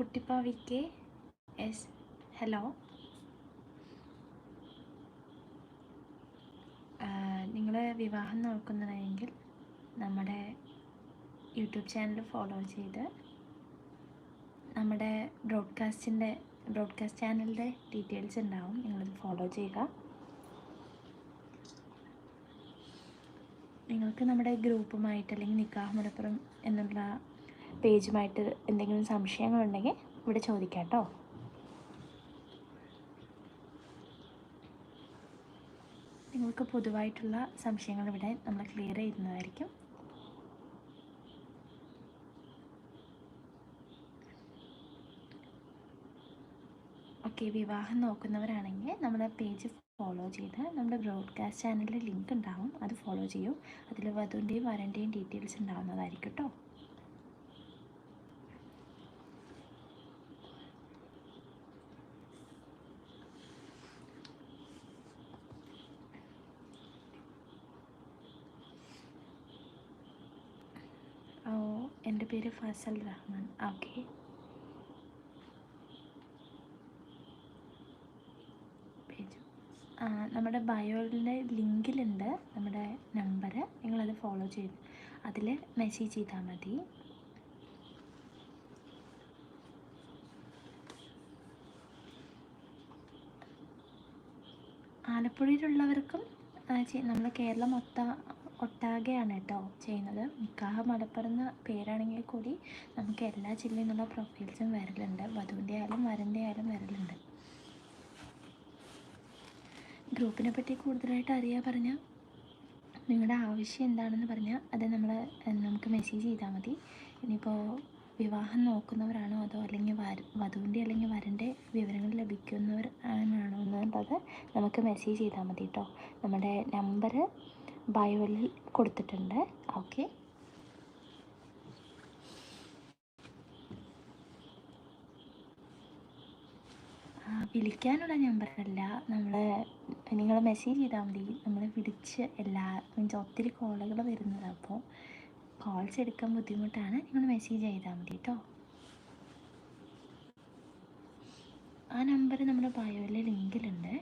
കുട്ടിപ്പാവിക്ക് S hello? നിങ്ങൾ വിവാഹം നോക്കുന്നതെങ്കിൽ നമ്മുടെ യൂട്യൂബ് ചാനൽ ഫോളോ ചെയ്ത് നമ്മുടെ ബ്രോഡ്കാസ്റ്റിന്റെ ബ്രോഡ്കാസ്റ്റ് ചാനലിന്റെ ഡീറ്റെയിൽസ് ഉണ്ടാവും. നിങ്ങളത് ഫോളോ ചെയ്യുക. നിങ്ങൾക്ക് നമ്മുടെ ഗ്രൂപ്പുമായിട്ട് അല്ലെങ്കിൽ നിക്കാഹ് മലപ്പുറം എന്നുള്ള പേജുമായിട്ട് എന്തെങ്കിലും സംശയങ്ങളുണ്ടെങ്കിൽ ഇവിടെ ചോദിക്കാം കേട്ടോ. നിങ്ങൾക്ക് പൊതുവായിട്ടുള്ള സംശയങ്ങൾ ഇവിടെ നമ്മൾ ക്ലിയർ ചെയ്യുന്നതായിരിക്കും. ഓക്കെ വിവാഹം നോക്കുന്നവരാണെങ്കിൽ നമ്മുടെ പേജ് ഫോളോ ചെയ്ത് നമ്മുടെ ബ്രോഡ്കാസ്റ്റ് ചാനലിൽ ലിങ്ക് ഉണ്ടാവും. അത് ഫോളോ ചെയ്യൂ. അതിൽ വധുവിന്റെയും വരന്റെയും ഡീറ്റെയിൽസ് ഉണ്ടാവുന്നതായിരിക്കും കേട്ടോ. പേര് ഫസൽ റഹ്മാൻ. ഓക്കെ നമ്മുടെ ബയോയിലെ ലിങ്കിലുണ്ട് നമ്മുടെ നമ്പർ നിങ്ങളത് ഫോളോ ചെയ്ത് അതിൽ മെസ്സേജ് ചെയ്താൽ മതി. ആലപ്പുഴയിലുള്ളവർക്കും നമ്മൾ കേരളം മൊത്ത ഒട്ടാകെയാണ് കേട്ടോ ചെയ്യുന്നത്. നിക്കാഹ് മലപ്പുറം പേരാണെങ്കിൽ കൂടി നമുക്ക് എല്ലാ ജില്ലയിൽ നിന്നുള്ള പ്രൊഫൈൽസും വരലുണ്ട്. വധുവിന്റെ ആയാലും വരന്റെ ആയാലും വരലുണ്ട്. ഗ്രൂപ്പിനെ പറ്റി കൂടുതലായിട്ട് അറിയാൻ പറഞ്ഞാൽ നിങ്ങളുടെ ആവശ്യം എന്താണെന്ന് പറഞ്ഞാൽ അത് നമ്മൾ നമുക്ക് മെസ്സേജ് ചെയ്താൽ മതി. ഇനിയിപ്പോൾ വിവാഹം നോക്കുന്നവരാണോ അതോ അല്ലെങ്കിൽ വര വധുവിന്റെ അല്ലെങ്കിൽ വരന്റെ വിവരങ്ങൾ ലഭിക്കുന്നവർ ആണോ എന്നുള്ളത് നമുക്ക് മെസ്സേജ് ചെയ്താൽ മതി കേട്ടോ നമ്മുടെ നമ്പർ ബയോയിൽ കൊടുത്തിട്ടുണ്ട്. ഓക്കെ. വിളിക്കാനുള്ള നമ്പറല്ല. നമ്മൾ നിങ്ങൾ മെസ്സേജ് ചെയ്താൽ മതി. നമ്മൾ വിളിച്ച് എല്ലാ മീൻസ് ഒത്തിരി കോളുകൾ വരുന്നത് അപ്പോൾ കോൾസ് എടുക്കാൻ ബുദ്ധിമുട്ടാണ്. നിങ്ങൾ മെസ്സേജ് ചെയ്താൽ മതി കേട്ടോ. ആ നമ്പർ നമ്മുടെ ബയോയിലെ ലിങ്കിലുണ്ട്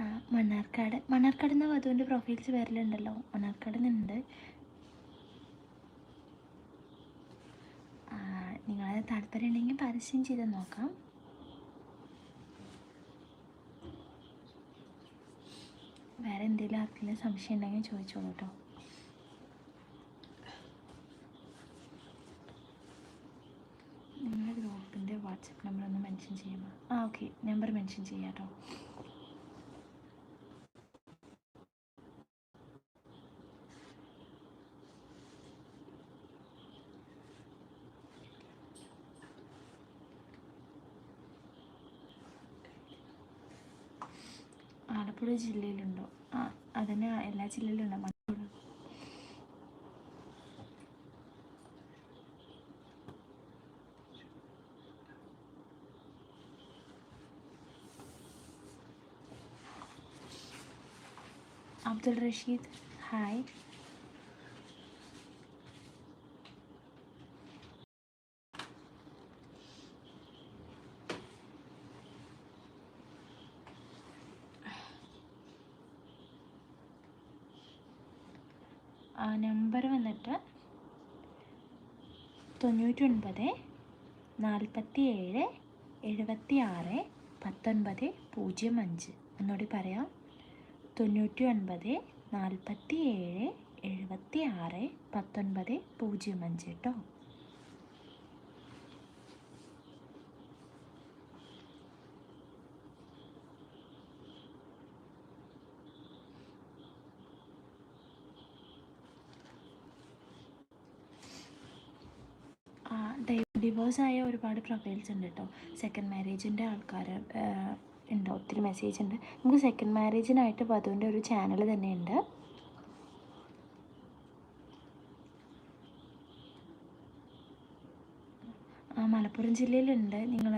ആ, മണ്ണാർക്കാട് മണ്ണാർക്കാട് നിന്ന് വധുവിന്റെ പ്രൊഫൈൽസ് വരലുണ്ടല്ലോ മണ്ണാർക്കാട് നിന്നുണ്ട്. നിങ്ങൾ താല്പര്യം ഉണ്ടെങ്കിൽ പരസ്യം ചെയ്ത് നോക്കാം. വേറെ എന്തെങ്കിലും ആർക്കെങ്കിലും സംശയം ഉണ്ടെങ്കിൽ ചോദിച്ചോളൂ കേട്ടോ നിങ്ങളുടെ ഗ്രൂപ്പിന്റെ വാട്സപ്പ് നമ്പർ ഒന്ന് മെൻഷൻ ചെയ്യാമോ ആ ഓക്കെ. നമ്പർ മെൻഷൻ ചെയ്യാം കേട്ടോ ആലപ്പുഴ ജില്ലയിലുണ്ടോ? ആ അതന്നെ എല്ലാ ജില്ലയിലും ഉണ്ടോ അബ്ദുൾ റഷീദ്. ഹായ് ആ നമ്പർ വന്നിട്ട് തൊണ്ണൂറ്റി ഒൻപത് നാൽപ്പത്തി ഏഴ് എഴുപത്തി ആറ് പത്തൊൻപത് പൂജ്യം അഞ്ച്. ഒന്നുകൂടി പറയാം. തൊണ്ണൂറ്റി ഒൻപത് നാൽപ്പത്തി ഏഴ് എഴുപത്തി ആറ് പത്തൊൻപത് പൂജ്യം അഞ്ച് കേട്ടോ ഡിവോഴ്സ് ആയ ഒരുപാട് പ്രൊഫൈൽസ് ഉണ്ട് കേട്ടോ. സെക്കൻഡ് മാരേജിന്റെ ആൾക്കാർ ഉണ്ട്? ഒത്തിരി മെസ്സേജ് ഉണ്ട്. നമുക്ക് സെക്കൻഡ് മാരേജിനായിട്ട് വധുവിന്റെ ഒരു ചാനൽ തന്നെ ഉണ്ട് ആ മലപ്പുറം ജില്ലയിലുണ്ട്. നിങ്ങൾ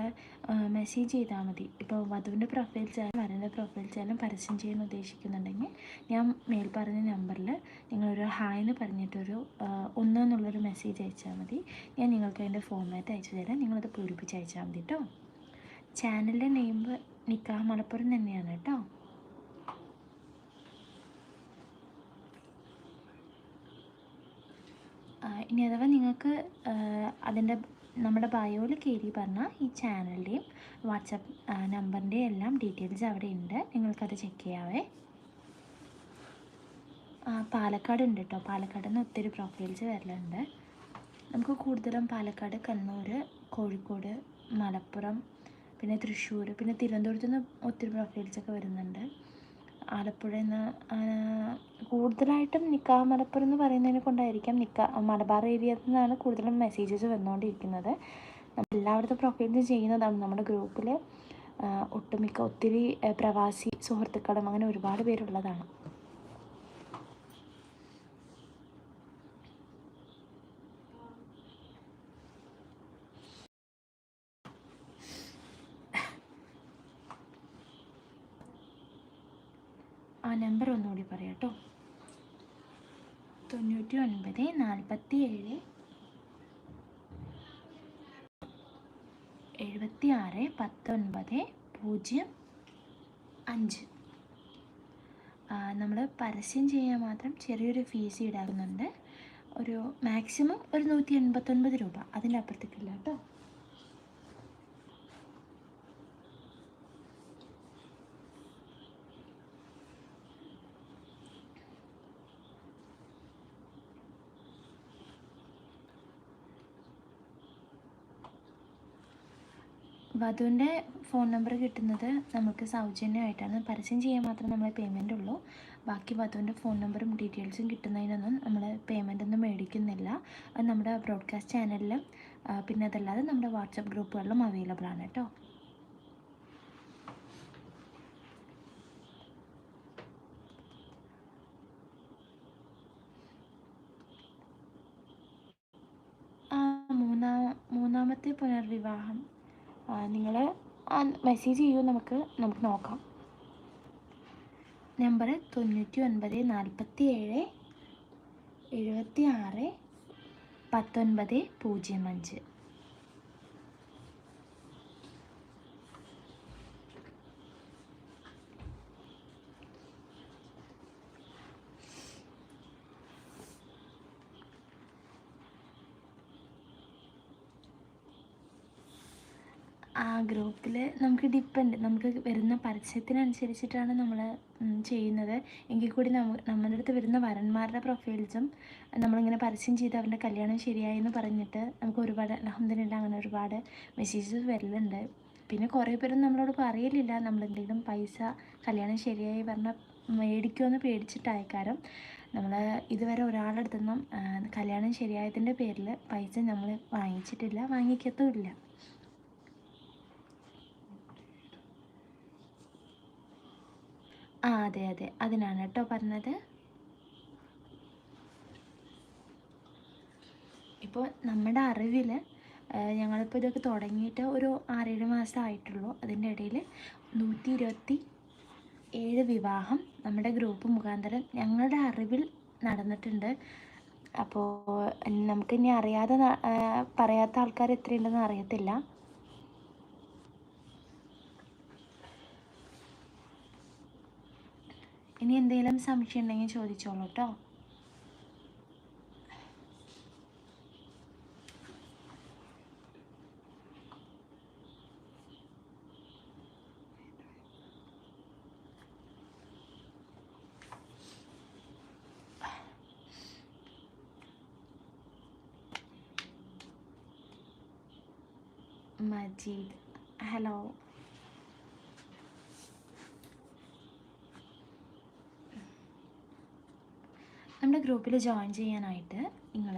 മെസ്സേജ് ചെയ്താൽ മതി. ഇപ്പോൾ വധുവിന്റെ പ്രൊഫൈൽ ചാനൽ വരന്റെ പ്രൊഫൈൽ ചാനൽ പരസ്യം ചെയ്യാൻ ഉദ്ദേശിക്കുന്നുണ്ടെങ്കിൽ ഞാൻ മേൽ പറഞ്ഞ നമ്പറിൽ നിങ്ങളൊരു ഹായ് എന്ന് പറഞ്ഞിട്ടൊരു ഒന്ന് എന്നുള്ളൊരു മെസ്സേജ് അയച്ചാൽ മതി. ഞാൻ നിങ്ങൾക്ക് അതിന്റെ ഫോർമാറ്റ് അയച്ചു തരാം. നിങ്ങളത് പൂരിപ്പിച്ച് അയച്ചാൽ മതി കേട്ടോ ചാനലിന്റെ നെയിം നിക്കാഹ് മലപ്പുറം തന്നെയാണ് കേട്ടോ ഇനി അഥവാ നിങ്ങൾക്ക് അതിന്റെ നമ്മുടെ ബയോയിൽ കയറി പറഞ്ഞാൽ ഈ ചാനലിന്റെയും വാട്സപ്പ് നമ്പറിന്റെയും എല്ലാം ഡീറ്റെയിൽസ് അവിടെ ഉണ്ട്. നിങ്ങൾക്കത് ചെക്ക് ചെയ്യാവേ. പാലക്കാട് ഉണ്ട് കേട്ടോ പാലക്കാട് നിന്ന് ഒത്തിരി പ്രൊഫൈൽസ് വരലുണ്ട്. നമുക്ക് കൂടുതലും പാലക്കാട് കണ്ണൂർ കോഴിക്കോട് മലപ്പുറം പിന്നെ തൃശ്ശൂർ പിന്നെ തിരുവനന്തപുരത്ത് നിന്ന് ഒത്തിരി പ്രൊഫൈൽസൊക്കെ വരുന്നുണ്ട്. ആലപ്പുഴയിൽ നിന്ന് കൂടുതലായിട്ടും നിക്കാഹ് മലപ്പുറം എന്ന് പറയുന്നതിനെ കൊണ്ടായിരിക്കാം നിക്കാ മലബാർ ഏരിയയിൽ നിന്നാണ് കൂടുതലും മെസ്സേജസ് വന്നുകൊണ്ടിരിക്കുന്നത്. നമ്മൾ എല്ലാവരുടെ പ്രൊഫൈലും ചെയ്യുന്നതാണ്. നമ്മുടെ ഗ്രൂപ്പിൽ ഒട്ടുമിക്ക ഒത്തിരി പ്രവാസി സുഹൃത്തുക്കളും അങ്ങനെ ഒരുപാട് പേരുള്ളതാണ് ആ നമ്പർ ഒന്നുകൂടി പറയാം കേട്ടോ. തൊണ്ണൂറ്റി ഒൻപത് നാൽപ്പത്തി ഏഴ് എഴുപത്തി ആറ് പത്തൊൻപത് പൂജ്യം അഞ്ച്. നമ്മൾ പരസ്യം ചെയ്യാൻ മാത്രം ചെറിയൊരു ഫീസ് ഈടാകുന്നുണ്ട് ഒരു മാക്സിമം ഒരു നൂറ്റി എൺപത്തൊൻപത് രൂപ അതിന്റെ അപ്പുറത്തേക്കില്ല കേട്ടോ. വധുവിന്റെ ഫോൺ നമ്പർ കിട്ടുന്നത് നമുക്ക് സൗജന്യമായിട്ടാണ്. പരസ്യം ചെയ്യാൻ മാത്രമേ നമ്മൾ പേയ്മെന്റ് ഉള്ളൂ. ബാക്കി വധുവിന്റെ ഫോൺ നമ്പറും ഡീറ്റെയിൽസും കിട്ടുന്നതിനൊന്നും നമ്മൾ പേയ്മെന്റ് ഒന്നും മേടിക്കുന്നില്ല. അത് നമ്മുടെ ബ്രോഡ്കാസ്റ്റ് ചാനലിലും പിന്നെ അതല്ലാതെ നമ്മുടെ വാട്സപ്പ് ഗ്രൂപ്പുകളിലും അവൈലബിൾ ആണ് കേട്ടോ. മൂന്നാ മൂന്നാമത്തെ പുനർവിവാഹം നിങ്ങൾ മെസ്സേജ് ചെയ്യൂ നമുക്ക് നമുക്ക് നോക്കാം. നമ്പർ തൊണ്ണൂറ്റി ഒൻപത് നാൽപ്പത്തി ഏഴ് എഴുപത്തി ആറ് പത്തൊൻപത് പൂജ്യം അഞ്ച്. ആ ഗ്രൂപ്പിൽ നമുക്ക് ഡിപ്പെൻഡ് നമുക്ക് വരുന്ന പരസ്യത്തിനനുസരിച്ചിട്ടാണ് നമ്മൾ ചെയ്യുന്നത്. എങ്കിൽ കൂടി നമ്മ നമ്മുടെ അടുത്ത് വരുന്ന വരന്മാരുടെ പ്രൊഫൈൽസും നമ്മളിങ്ങനെ പരസ്യം ചെയ്ത് അവരുടെ കല്യാണം ശരിയായി എന്ന് പറഞ്ഞിട്ട് നമുക്ക് ഒരുപാട് അലഹമ്മദില്ല അങ്ങനെ ഒരുപാട് മെസ്സേജസ് വരലുണ്ട്. പിന്നെ കുറേ പേരും നമ്മളോട് പറയലില്ല. നമ്മളെന്തെങ്കിലും പൈസ കല്യാണം ശരിയായി പറഞ്ഞാൽ മേടിക്കുമെന്ന് പേടിച്ചിട്ടായക്കാരം. നമ്മൾ ഇതുവരെ ഒരാളുടെ അടുത്തൊന്നും കല്യാണം ശരിയായതിന്റെ പേരിൽ പൈസ നമ്മൾ വാങ്ങിച്ചിട്ടില്ല വാങ്ങിക്കത്തുമില്ല ആ അതെ അതെ. അതിനാണ് കേട്ടോ പറഞ്ഞത്. ഇപ്പോൾ നമ്മുടെ അറിവിൽ ഞങ്ങളിപ്പോൾ ഇതൊക്കെ തുടങ്ങിയിട്ട് ഒരു ആറേഴ് മാസം ആയിട്ടുള്ളൂ. അതിന്റെ ഇടയിൽ നൂറ്റി ഇരുപത്തി ഏഴ് വിവാഹം നമ്മുടെ ഗ്രൂപ്പ് മുഖാന്തരം ഞങ്ങളുടെ അറിവിൽ നടന്നിട്ടുണ്ട്. അപ്പോൾ നമുക്കിനി അറിയാതെ പറയാത്ത ആൾക്കാർ എത്രയുണ്ടെന്ന് അറിയത്തില്ല. ഇനി എന്തെങ്കിലും സംശയം ഉണ്ടെങ്കിൽ ചോദിച്ചോളൂ കേട്ടോ മജീദ്. ഹലോ. നമ്മുടെ ഗ്രൂപ്പിൽ ജോയിൻ ചെയ്യാനായിട്ട് നിങ്ങൾ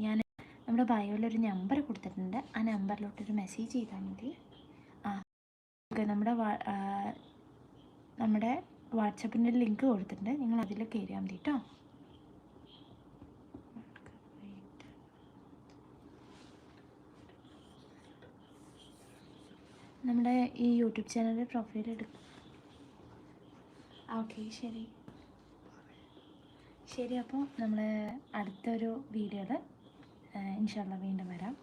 ഞാൻ നമ്മുടെ ബയോയിലൊരു നമ്പർ കൊടുത്തിട്ടുണ്ട്. ആ നമ്പറിലോട്ടൊരു മെസ്സേജ് ചെയ്താൽ മതി. ആ നമ്മുടെ നമ്മുടെ വാട്സപ്പിന്റെ ലിങ്ക് കൊടുത്തിട്ടുണ്ട്. നിങ്ങൾ അതിൽ കയറിയാൽ മതി കേട്ടോ നമ്മുടെ ഈ യൂട്യൂബ് ചാനലിൽ പ്രൊഫൈൽ എടുക്കും ഓക്കെ ശരി. ശരി അപ്പോൾ നമ്മൾ അടുത്തൊരു വീഡിയോയിൽ ഇൻഷാല്ല വീണ്ടും വരാം.